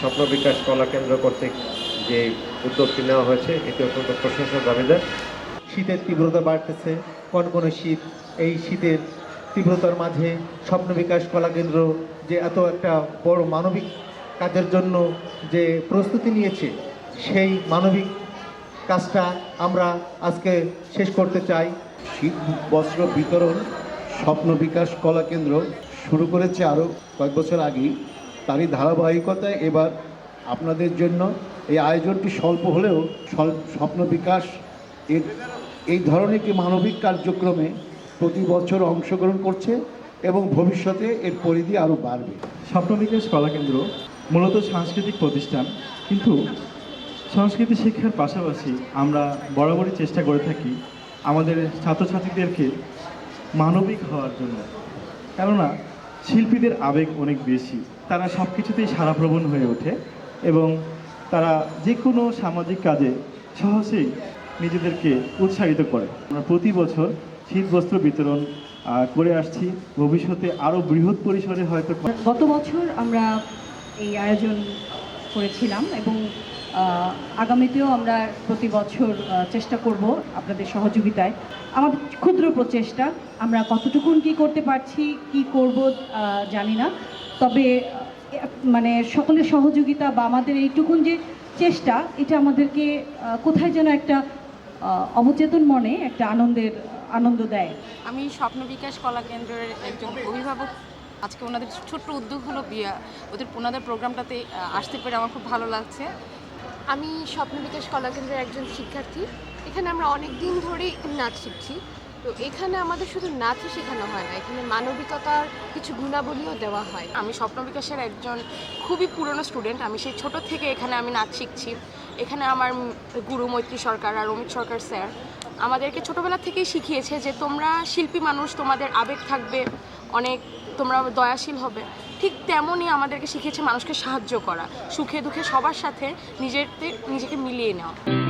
স্বপ্ন বিকাশ কলা কেন্দ্র কর্তৃক যে উদ্যোগটি নেওয়া হয়েছে এটি অত্যন্ত প্রশংসার দাবিদার। শীতের তীব্রতা বাড়তেছে কনকনে শীত এই শীতের তীব্রতার মাঝে স্বপ্ন বিকাশ কলা কেন্দ্র যে এত একটা বড় মানবিক কাজের জন্য যে প্রস্তুতি নিয়েছে সেই মানবিক কাজটা আমরা আজকে শেষ করতে চাই। শীত বস্ত্র বিতরণ স্বপ্ন বিকাশ কলা কেন্দ্র শুরু করেছে আরও কয়েক বছর আগেই। তারই ধারাবাহিকতায় এবার আপনাদের জন্য এই আয়োজনটি স্বল্প হলেও স্বপ্ন বিকাশ এর এই ধরনের একটি মানবিক কার্যক্রমে প্রতি বছর অংশগ্রহণ করছে এবং ভবিষ্যতে এর পরিধি আরও বাড়বে। স্বপ্ন বিকাশ কলাকেন্দ্র মূলত সাংস্কৃতিক প্রতিষ্ঠান, কিন্তু সংস্কৃতি শিক্ষার পাশাপাশি আমরা বরাবরই চেষ্টা করে থাকি আমাদের ছাত্রছাত্রীদেরকে মানবিক হওয়ার জন্য। কেননা শিল্পীদের আবেগ অনেক বেশি। তারা সব কিছুতেই সারাপ্রবণ হয়ে ওঠে এবং তারা যে কোনো সামাজিক কাজে সহজেই নিজেদেরকে উৎসাহিত করে। আমরা প্রতি বছর শীত বস্ত্র বিতরণ করে আসছি। ভবিষ্যতে আরও বৃহৎ পরিসরে হয়তো গত বছর আমরা এই আয়োজন করেছিলাম এবং আগামীতেও আমরা প্রতি বছর চেষ্টা করব আপনাদের সহযোগিতায়। আমাদের ক্ষুদ্র প্রচেষ্টা, আমরা কতটুকুন কি করতে পারছি, কি করব জানি না। তবে মানে সকলের সহযোগিতা বা আমাদের এইটুকুন যে চেষ্টা, এটা আমাদেরকে কোথায় যেন একটা অবচেতন মনে একটা আনন্দের, আনন্দ দেয়। আমি স্বপ্ন বিকাশ কলা কেন্দ্রের একজন অভিভাবক। আজকে ওনাদের ছোট্ট উদ্যোগ হলো বিয়া। ওদের ওনাদের প্রোগ্রামটাতে আসতে পেরে আমার খুব ভালো লাগছে। আমি স্বপ্ন বিকাশ কলা কেন্দ্রের একজন শিক্ষার্থী। এখানে আমরা অনেক দিন ধরেই নাচ শিখছি। তো এখানে আমাদের শুধু নাচই শেখানো হয় না, এখানে মানবিকতার কিছু গুণাবলীও দেওয়া হয়। আমি স্বপ্ন বিকাশের একজন খুবই পুরনো স্টুডেন্ট। আমি সেই ছোট থেকে এখানে আমি নাচ শিখছি। এখানে আমার গুরু মৈত্রী সরকার আর অমিত সরকার স্যার আমাদেরকে ছোটোবেলা থেকেই শিখিয়েছে যে তোমরা শিল্পী মানুষ, তোমাদের আবেগ থাকবে, অনেক তোমরা দয়াশীল হবে। ঠিক তেমনই আমাদেরকে শিখিয়েছে মানুষকে সাহায্য করা, সুখে দুঃখে সবার সাথে নিজের নিজেকে মিলিয়ে নেওয়া।